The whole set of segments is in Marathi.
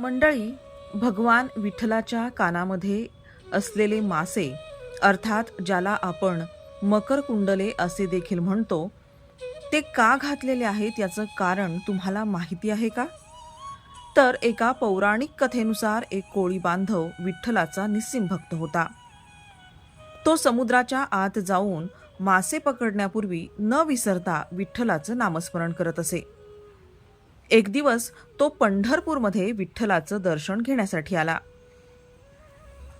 मंडळी भगवान विठ्ठलाच्या कानामध्ये असलेले मासे अर्थात ज्याला आपण मकर कुंडले असे देखील म्हणतो ते का घातलेले आहेत याचं कारण तुम्हाला माहिती आहे का? तर एका पौराणिक कथेनुसार एक कोळी बांधव विठ्ठलाचा निस्सिम भक्त होता. तो समुद्राच्या आत जाऊन मासे पकडण्यापूर्वी न विसरता विठ्ठलाचं नामस्मरण करत असे. एक दिवस तो पंढरपूरमध्ये विठ्ठलाचं दर्शन घेण्यासाठी आला.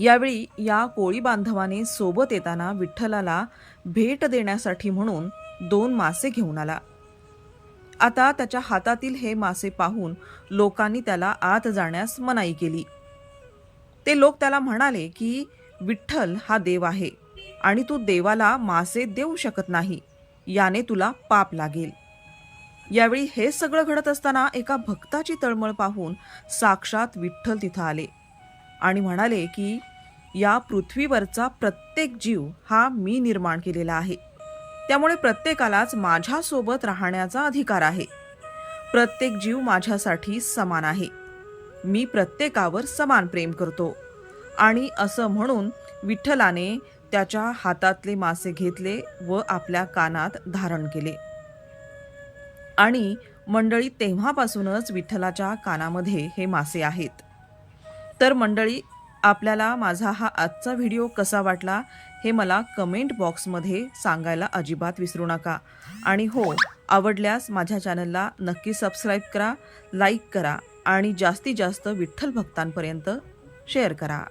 यावेळी या कोळी बांधवाने सोबत येताना विठ्ठलाला भेट देण्यासाठी म्हणून दोन मासे घेऊन आला. आता त्याच्या हातातील हे मासे पाहून लोकांनी त्याला आत जाण्यास मनाई केली. ते लोक त्याला म्हणाले की विठ्ठल हा देव आहे आणि तू देवाला मासे देऊ शकत नाही. याने तुला पाप लागेल. यावेळी हे सगळं घडत असताना एका भक्ताची तळमळ पाहून साक्षात विठ्ठल तिथं आले. आणि म्हणाले की या पृथ्वीवरचा प्रत्येक जीव हा मी निर्माण केलेला आहे. त्यामुळे प्रत्येकालाच माझ्यासोबत राहण्याचा अधिकार आहे. प्रत्येक जीव माझ्यासाठी समान आहे. मी प्रत्येकावर समान प्रेम करतो. आणि असं म्हणून विठ्ठलाने त्याच्या हातातले मासे घेतले व आपल्या कानात धारण केले. आणि मंडळी तेव्हापासूनच विठ्ठलाच्या कानामध्ये हे मासे आहेत. तर मंडळी आपल्याला माझा हा आजचा व्हिडिओ कसा वाटला हे मला कमेंट बॉक्समध्ये सांगायला अजिबात विसरू नका. आणि हो आवडल्यास माझ्या चॅनलला नक्की सबस्क्राईब करा लाईक करा आणि जास्तीत जास्त विठ्ठल भक्तांपर्यंत शेअर करा.